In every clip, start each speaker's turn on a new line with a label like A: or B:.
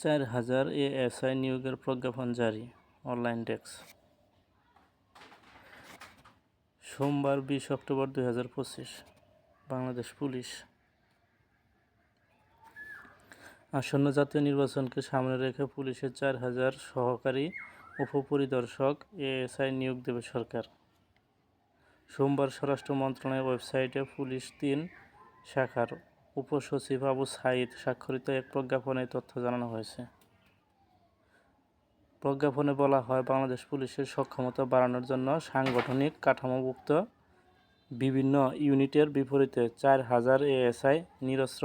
A: চার হাজার এএসআই নিয়োগের প্রজ্ঞাপন জারি, অনলাইন ডেস্ক। সোমবার বিশ অক্টোবর দুই হাজার পঁচিশ, বাংলাদেশ পুলিশ। আসন্ন জাতীয় নির্বাচনকে সামনে রেখে পুলিশের চার হাজার সহকারী উপপরিদর্শক এএসআই নিয়োগ দেবে সরকার। সোমবার স্বরাষ্ট্র মন্ত্রণালয়ের ওয়েবসাইটে পুলিশ তিন শাখার উপসচিব আবু সাইদ স্বাক্ষরিত এক প্রজ্ঞাপনে তথ্য জানানো হয়েছে। প্রজ্ঞাপনে বলা হয়, বাংলাদেশ পুলিশের সক্ষমতা বাড়ানোর জন্য সাংগঠনিক কাঠামোভুক্ত বিভিন্ন ইউনিটের বিপরীতে চার হাজার এএসআই নিরস্ত্র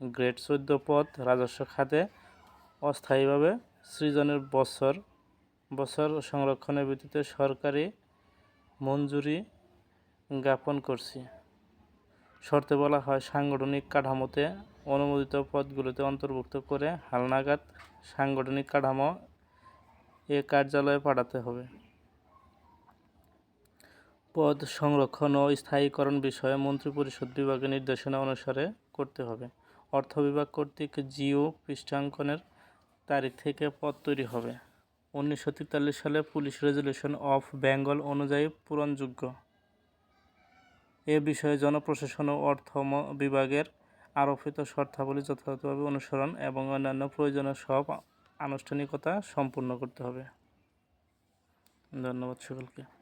A: গ্রেড চোদ্দ পদ রাজস্ব খাতে অস্থায়ীভাবে সৃজনের বছর বছর সংরক্ষণের ভিত্তিতে সরকারি মঞ্জুরি জ্ঞাপন করছি। শর্তে বলা হয়, সাংগঠনিক কাঠামোতে অনুমোদিত পদগুলোতে অন্তর্ভুক্ত করে হালনাগাদ সাংগঠনিক কাঠামো এ কার্যালয়ে পাঠাতে হবে। পদ সংরক্ষণ ও স্থায়ীকরণ বিষয়ে মন্ত্রিপরিষদ বিভাগের নির্দেশনা অনুসারে করতে হবে। অর্থ বিভাগ কর্তৃক জিও পৃষ্ঠাঙ্কনের তারিখ থেকে পদ তৈরি হবে। উনিশশো তেতাল্লিশ সালে পুলিশ রেজুলেশন অফ বেঙ্গল অনুযায়ী পূরণযোগ্য। এ বিষয়ে জনপ্রশাসন ও অর্থ বিভাগের আরোপিত শর্তাবলী যথাযথভাবে অনুসরণ এবং অন্যান্য প্রয়োজনীয় সব আনুষ্ঠানিকতা সম্পূর্ণ করতে হবে। ধন্যবাদ সকলকে।